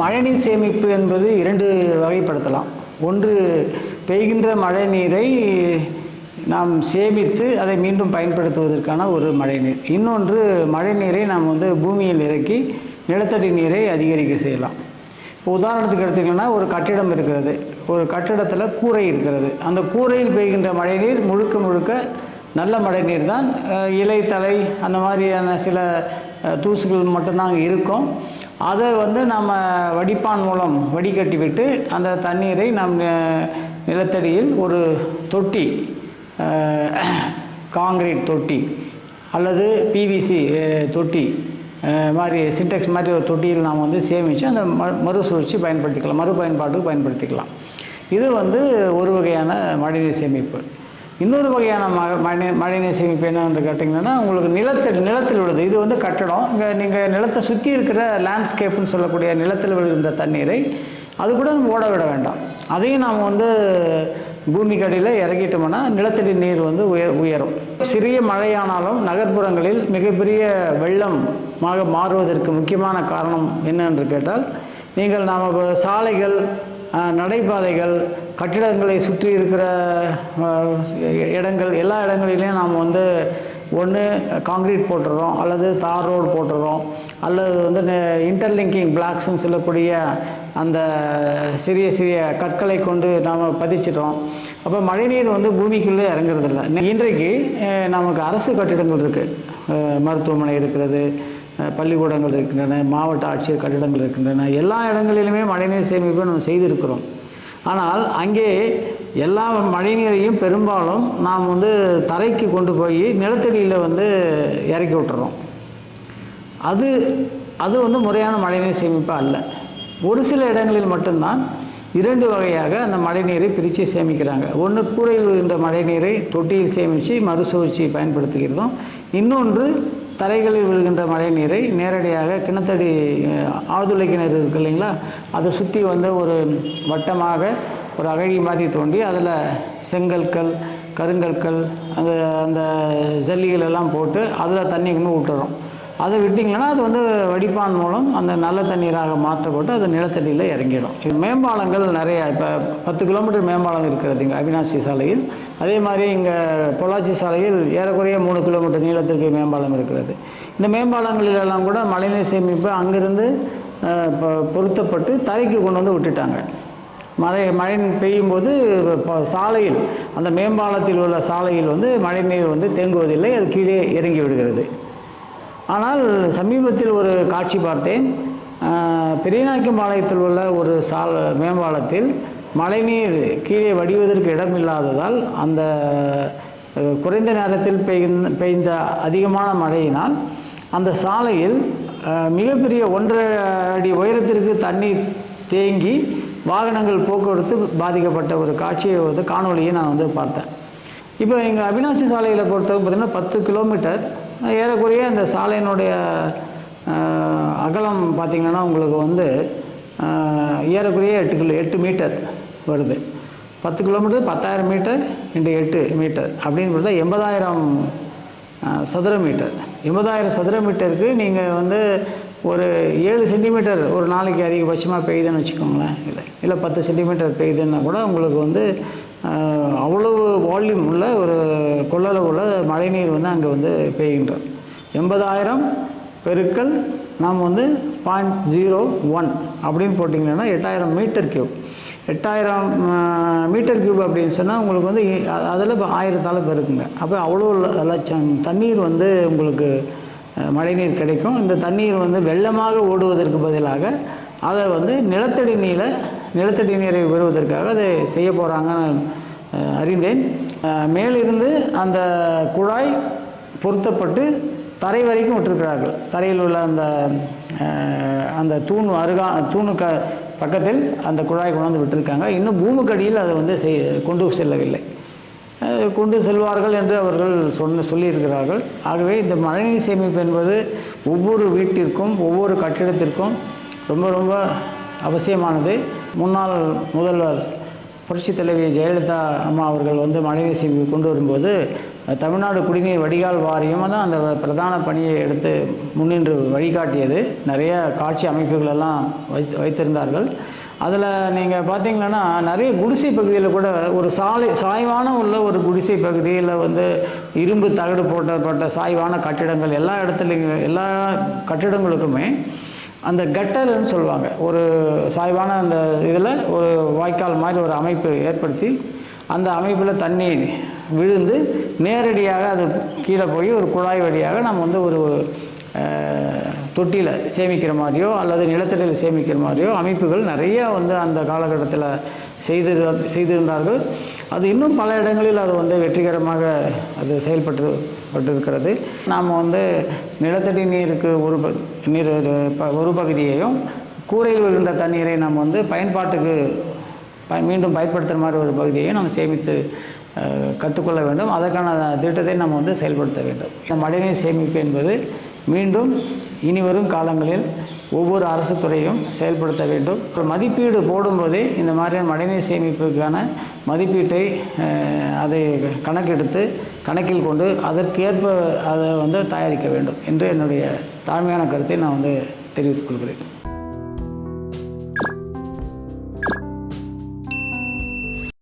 மழைநீர் சேமிப்பு என்பது இரண்டு வகைப்படுத்தலாம். ஒன்று பெய்கின்ற மழை நீரை நாம் சேமித்து அதை மீண்டும் பயன்படுத்துவதற்கான ஒரு மழைநீர். இன்னொன்று மழைநீரை நாம் வந்து பூமியில் இறக்கி நிலத்தடி நீரை அதிகரிக்க செய்யலாம். இப்போ உதாரணத்துக்கு எடுத்திங்கன்னா ஒரு கட்டிடம் இருக்கிறது. ஒரு கட்டிடத்தில் கூரை இருக்கிறது. அந்த கூரையில் பெய்கின்ற மழைநீர் முழுக்க முழுக்க நல்ல மழைநீர் தான். இலை தலை அந்த மாதிரியான சில தூசுகள் மட்டும்தான் அங்கே இருக்கும். அதை வந்து நம்ம வடிப்பான் மூலம் வடிகட்டிவிட்டு அந்த தண்ணீரை நம் நிலத்தடியில் ஒரு தொட்டி காங்கிரீட் தொட்டி அல்லது பிவிசி தொட்டி மாதிரி சின்டெக்ஸ் மாதிரி ஒரு தொட்டியில் நாம் வந்து சேமித்து அந்த ம மறுசுழற்சி பயன்படுத்திக்கலாம் மறு பயன்பாட்டுக்கு பயன்படுத்திக்கலாம். இது வந்து ஒரு வகையான மழைநீர் சேமிப்பு. இன்னொரு வகையான ம மழைநீர் சேமிப்பு என்னன்னு கேட்டிங்கன்னா உங்களுக்கு நிலத்தில் நிலத்தில் விழுது. இது வந்து கட்டடம். இங்கே நீங்கள் நிலத்தை சுற்றி இருக்கிற லேண்ட்ஸ்கேப்னு சொல்லக்கூடிய நிலத்தில் விழுகின்ற தண்ணீரை அது கூட நம்ம ஓட விட வேண்டாம். அதையும் நாம் வந்து பூமிக்கு அடியில் இறக்கிட்டோம்னா நிலத்தடி நீர் வந்து உயர் உயரும். சிறிய மழையானாலும் நகர்ப்புறங்களில் மிகப்பெரிய வெள்ளமாக மாறுவதற்கு முக்கியமான காரணம் என்னென்று கேட்டால் நீங்கள் நாம் சாலைகள் நடைபாதைகள் கட்டிடங்களை சுற்றி இருக்கிற இடங்கள் எல்லா இடங்களிலையும் நாம் வந்து ஒன்று காங்கிரீட் போட்டுடுறோம் அல்லது தார் ரோடு போட்டுடுறோம் அல்லது வந்து இன்டர்லிங்கிங் பிளாக்ஸ்னு சொல்லக்கூடிய அந்த சிறிய சிறிய கற்களை கொண்டு நாம் பதிச்சிடுறோம் அப்போ மழைநீர் வந்து பூமிக்குள்ளே இறங்குறதில்ல. இன்றைக்கு நமக்கு அரசு கட்டிடங்கள் இருக்குது மருத்துவமனை இருக்கிறது. பள்ளிக்கூடங்கள் இருக்கின்றன மாவட்ட ஆட்சியர் கட்டிடங்கள் இருக்கின்றன எல்லா இடங்களிலுமே மழைநீர் சேமிப்பு நம்ம செய்திருக்கிறோம். ஆனால் அங்கே எல்லா மழைநீரையும் பெரும்பாலும் நாம் வந்து தரைக்கு கொண்டு போய் நிலத்தடியில் வந்து இறக்கி விட்டுறோம். அது அது வந்து முறையான மழைநீர் சேமிப்பு அல்ல. ஒரு சில இடங்களில் மட்டும்தான் இரண்டு வகையாக அந்த மழைநீரை பிரித்து சேமிக்கிறாங்க. ஒன்று கூரையில் விழுகின்ற மழைநீரை தொட்டியில் சேமித்து மறுசுழற்சி பயன்படுத்துகிறதும் இன்னொன்று தரைகளில் விழுகின்ற மழை நீரை நேரடியாக கிணத்தடி ஆழ்துளை கிணறு இருக்கு இல்லைங்களா? அதை சுற்றி வந்து ஒரு வட்டமாக ஒரு அகழி மாதிரி தோண்டி அதில் செங்கற்கள் கருங்கற்கள் அந்த அந்த ஜல்லிகள் எல்லாம் போட்டு அதில் தண்ணி கொண்டு விட்டுறோம். அதை விட்டிங்கன்னா அது வந்து வடிப்பான் மூலம் அந்த நல்ல தண்ணீராக மாற்றப்பட்டு அது நிலத்தடியில் இறங்கிடும். மேம்பாலங்கள் நிறையா இப்போ பத்து கிலோமீட்டர் மேம்பாலம் இருக்கிறது இங்கே அவினாசி சாலையில். அதே மாதிரி இங்கே பொள்ளாச்சி சாலையில் ஏறக்குறைய மூணு கிலோமீட்டர் நீளத்திற்கு மேம்பாலம் இருக்கிறது. இந்த மேம்பாலங்களிலெல்லாம் கூட மழைநீர் சேமிப்பு அங்கிருந்து பொருத்தப்பட்டு தரைக்கு கொண்டு வந்து விட்டுட்டாங்க. மழை மழை பெய்யும் போது ப- சாலையில் அந்த மேம்பாலத்தில் உள்ள சாலையில் வந்து மழைநீர் வந்து தேங்குவதில்லை அது கீழே இறங்கி விடுகிறது. ஆனால் சமீபத்தில் ஒரு காட்சி பார்த்தேன். ஆஹ், பெரியநாயக்கம்பாளையத்தில் உள்ள ஒரு சால் மேம்பாலத்தில் மழைநீர் கீழே வடிவதற்கு இடமில்லாததால் அந்த குறைந்த நேரத்தில் பெய்ந்த பெய்ந்த அதிகமான மழையினால் அந்த சாலையில் மிகப்பெரிய ஒன்றரை அடி உயரத்திற்கு தண்ணீர் தேங்கி வாகனங்கள் போக்குவரத்து பாதிக்கப்பட்ட ஒரு காட்சியை வந்து காணொலியை நான் வந்து பார்த்தேன். இப்போ எங்கள் அவினாசி சாலையில் பொறுத்தவரை பார்த்திங்கன்னா பத்து கிலோமீட்டர் ஏறக்குறைய இந்த சாலையினுடைய அகலம் பார்த்திங்கன்னா உங்களுக்கு வந்து ஏறக்குறைய எட்டு கிலோ எட்டு மீட்டர் வருது. பத்து கிலோமீட்டர் பத்தாயிரம் மீட்டர் இன்ட்டு எட்டு மீட்டர் அப்படின்னு பார்த்தா எண்பதாயிரம் சதுர மீட்டர். எண்பதாயிரம் சதுர மீட்டருக்கு நீங்கள் வந்து ஒரு ஏழு சென்டிமீட்டர் ஒரு நாளைக்கு அதிகபட்சமாக பெய்யுதுன்னு வச்சுக்கோங்களேன். இல்லை இல்லை பத்து சென்டிமீட்டர் பெய்யுதுன்னா கூட உங்களுக்கு வந்து அவ்வளவு வால்யூம் உள்ள ஒரு கொள்ளளவு உள்ள மழைநீர் வந்து அங்கே வந்து பெய்கின்றது. எண்பதாயிரம் பெருக்கல் நாம் வந்து பாயிண்ட் ஜீரோ ஒன் அப்படின்னு போட்டிங்கன்னா எட்டாயிரம் மீட்டர் கியூப் எட்டாயிரம் மீட்டர் கியூப் அப்படின்னு சொன்னால் உங்களுக்கு வந்து அதில் ஆயிரத்தால் பெருக்குங்க. அப்போ அவ்வளோ லட்சம் தண்ணீர் வந்து உங்களுக்கு மழைநீர் கிடைக்கும். இந்த தண்ணீர் வந்து வெள்ளமாக ஓடுவதற்கு பதிலாக அதை வந்து நிலத்தடி நீர நிலத்தடி நீரை பெறுவதற்காக அதை செய்ய போகிறாங்கன்னு அறிந்தேன். மேலிருந்து அந்த குழாய் பொருத்தப்பட்டு தரை வரைக்கும் விட்டிருக்கிறார்கள். தரையில் உள்ள அந்த அந்த தூண் அருகா தூணுக்க பக்கத்தில் அந்த குழாய் கொண்டாந்து விட்டிருக்காங்க. இன்னும் பூமுக்கடியில் அதை வந்து செய் கொண்டு செல்லவில்லை. கொண்டு செல்வார்கள் என்று அவர்கள் சொன்ன சொல்லியிருக்கிறார்கள். ஆகவே இந்த மழைநீர் சேமிப்பு என்பது ஒவ்வொரு வீட்டிற்கும் ஒவ்வொரு கட்டிடத்திற்கும் ரொம்ப ரொம்ப அவசியமானது. முன்னாள் முதல்வர் புரட்சித் தலைவி ஜெயலலிதா அம்மா அவர்கள் வந்து மழைநீர் சேமிப்பு கொண்டு வரும்போது தமிழ்நாடு குடிநீர் வடிகால் வாரியம் தான் அந்த பிரதான பணியை எடுத்து முன்னின்று வழிகாட்டியது. நிறைய காட்சி அமைப்புகளெல்லாம் வைத்து வைத்திருந்தார்கள். அதில் நீங்கள் பார்த்தீங்கன்னா நிறைய குடிசை பகுதியில் கூட ஒரு சாலை சாய்வான உள்ள ஒரு குடிசை பகுதியில் வந்து இரும்பு தகடு போட்டப்பட்ட சாய்வான கட்டிடங்கள் எல்லா இடத்துலையும் எல்லா கட்டிடங்களுக்குமே அந்த கட்டர்னு சொல்லுவாங்க. ஒரு சாய்வான அந்த இதில் ஒரு வாய்க்கால் மாதிரி ஒரு அமைப்பு ஏற்படுத்தி அந்த அமைப்பில் தண்ணி விழுந்து நேரடியாக அது கீழே போய் ஒரு குழாய் வழியாக நம்ம வந்து ஒரு தொட்டியில் சேமிக்கிற மாதிரியோ அல்லது நிலத்தடியில் சேமிக்கிற மாதிரியோ அமைப்புகள் நிறைய வந்து அந்த காலகட்டத்தில் செய்து செய்திருந்தார்கள். அது இன்னும் பல இடங்களில் அது வந்து வெற்றிகரமாக அது செயல்பட்டு பட்டிருக்கிறது. நாம் வந்து நிலத்தடி நீருக்கு ஒரு ப- நீர் ஒரு பகுதியையும் கூரையில் விழுந்த தண்ணீரை நாம் வந்து பயன்பாட்டுக்கு ப- மீண்டும் பயன்படுத்துகிற மாதிரி ஒரு பகுதியையும் நம்ம சேமித்து கற்றுக்கொள்ள வேண்டும். அதற்கான திட்டத்தை நம்ம வந்து செயல்படுத்த வேண்டும். இந்த மழைநீர் சேமிப்பு என்பது மீண்டும் இனி வரும் காலங்களில் ஒவ்வொரு அரசு துறையும் செயல்படுத்த வேண்டும். மதிப்பீடு போடும்போதே இந்த மாதிரியான மழைநீர் சேமிப்புக்கான மதிப்பீட்டை அதை கணக்கெடுத்து கணக்கில் கொண்டு அதற்கேற்ப அதை வந்து தயாரிக்க வேண்டும் என்று என்னுடைய தாழ்மையான கருத்தை நான் வந்து தெரிவித்துக் கொள்கிறேன்.